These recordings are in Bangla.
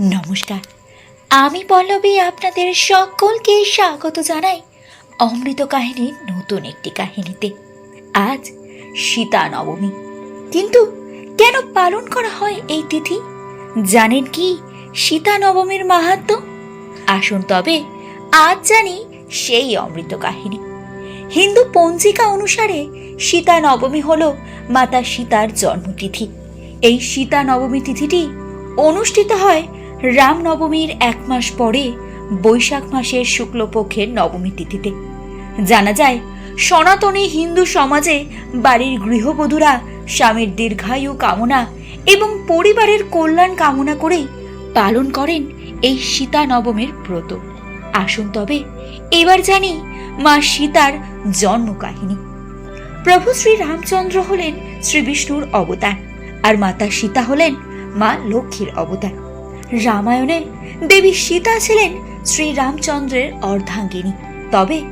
নমস্কার। আমি পল্লবী আপনাদের সকলকে স্বাগত জানাই অমৃত কাহিনীর নতুন একটি কাহিনীতে। আজ সীতা নবমী। কিন্তু কেন পালন করা হয় এই তিথি? জানেন কি সীতা নবমীর মাহাত্ম? আসুন তবে আজ জানি সেই অমৃত কাহিনী। হিন্দু পঞ্জিকা অনুসারে সীতা নবমী হল মাতা সীতার জন্মতিথি। এই সীতা নবমী তিথিটি অনুষ্ঠিত হয় রাম নবমীর এক মাস পরে বৈশাখ মাসের শুক্লপক্ষের নবমী তিথিতে। জানা যায়, সনাতনী হিন্দু সমাজে বাড়ির গৃহবধূরা স্বামীর দীর্ঘায়ু কামনা এবং পরিবারের কল্যাণ কামনা করেই পালন করেন এই সীতা নবমীর ব্রত। আসুন তবে এবার জানি মা সীতার জন্ম কাহিনী প্রভু শ্রী রামচন্দ্র হলেন শ্রী বিষ্ণুর অবতার আর মাতা সীতা হলেন মা লক্ষ্মীর অবতার। রামায়ণে দেবী সীতা ছিলেন শ্রী রামচন্দ্রের অর্ধাঙ্গিনী। তবে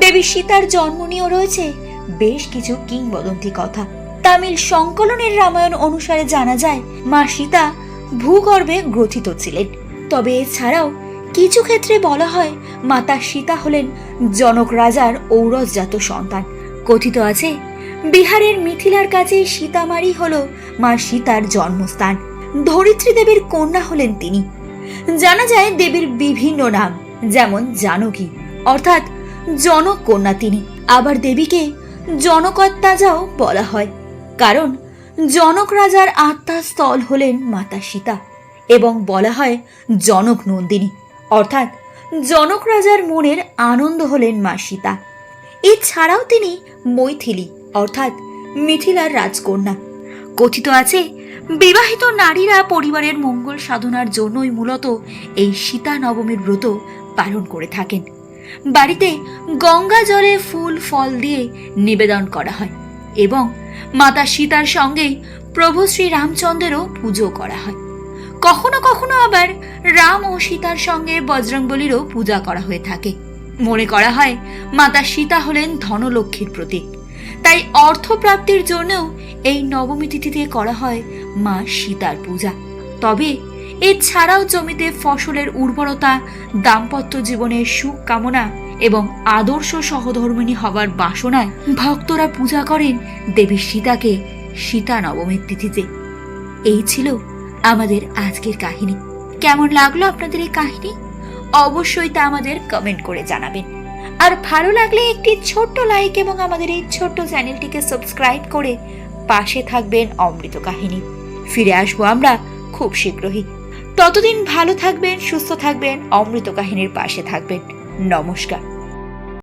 দেবী সীতার জন্ম নিয়েও রয়েছে বেশ কিছু কিংবদন্তি কথা। তামিল সংকলনের রামায়ণ অনুসারে জানা যায়, মা সীতা ভূগর্ভে গ্রথিত ছিলেন। তবে এছাড়াও কিছু ক্ষেত্রে বলা হয় মাতা সীতা হলেন জনক রাজার ঔরসজাত সন্তান। কথিত আছে, বিহারের মিথিলার কাছে সীতামারি হল মা সীতার জন্মস্থান। ধরিত্রী দেবীর কন্যা হলেন তিনি। জানা যায় দেবীর বিভিন্ন নাম, যেমন জানকী, অর্থাৎ জনক কন্যা তিনি। আবার দেবীকে জনকত্তাজাও বলা হয়, কারণ জনক রাজার আত্মার স্থল হলেন মাতা সীতা, এবং বলা হয় জনক নন্দিনী, অর্থাৎ জনক রাজার মনের আনন্দ হলেন মা সীতা। এছাড়াও তিনি মৈথিলি, অর্থাৎ মিথিলার রাজকন্যা। কথিত আছে বিবাহিত নারীরা পরিবারের মঙ্গল সাধনার জন্যই মূলত এই সীতা নবমীর ব্রত পালন করে থাকেন। বাড়িতে গঙ্গা জলে ফুল, ফল দিয়ে নিবেদন করা হয় এবং মাতা সীতার সঙ্গে প্রভু শ্রী রামচন্দ্রেরও পুজো করা হয়। কখনো কখনো আবার রাম ও সীতার সঙ্গে বজরংবলীরও পূজা করা হয়ে থাকে। মনে করা হয় মাতা সীতা হলেন ধনলক্ষ্মীর প্রতীক। তাই অর্থপ্রাপ্তির জন্যও এই নবমী তিথিতে করা হয় মা সীতার পূজা। তবে এছাড়াও জমিতে ফসলের উর্বরতা, দাম্পত্য জীবনের সুখ কামনা এবং আদর্শ সহধর্মিণী হবার বাসনায় ভক্তরা পূজা করেন দেবী সীতাকে সীতা নবমীর তিথিতে। এই ছিল আমাদের আজকের কাহিনী। কেমন লাগল আপনাদের এই কাহিনী? অবশ্যই তা আমাদের কমেন্ট করে জানাবেন। আর ভালো লাগলে একটি ছোট্ট লাইক এবং আমাদের এই ছোট্ট চ্যানেলটিকে সাবস্ক্রাইব করে পাশে থাকবেন অমৃত কাহিনী। ফিরে আসব আমরা খুব শীঘ্রই। ততদিন ভালো থাকবেন, সুস্থ থাকবেন, অমৃত কাহিনীর পাশে থাকবেন। নমস্কার।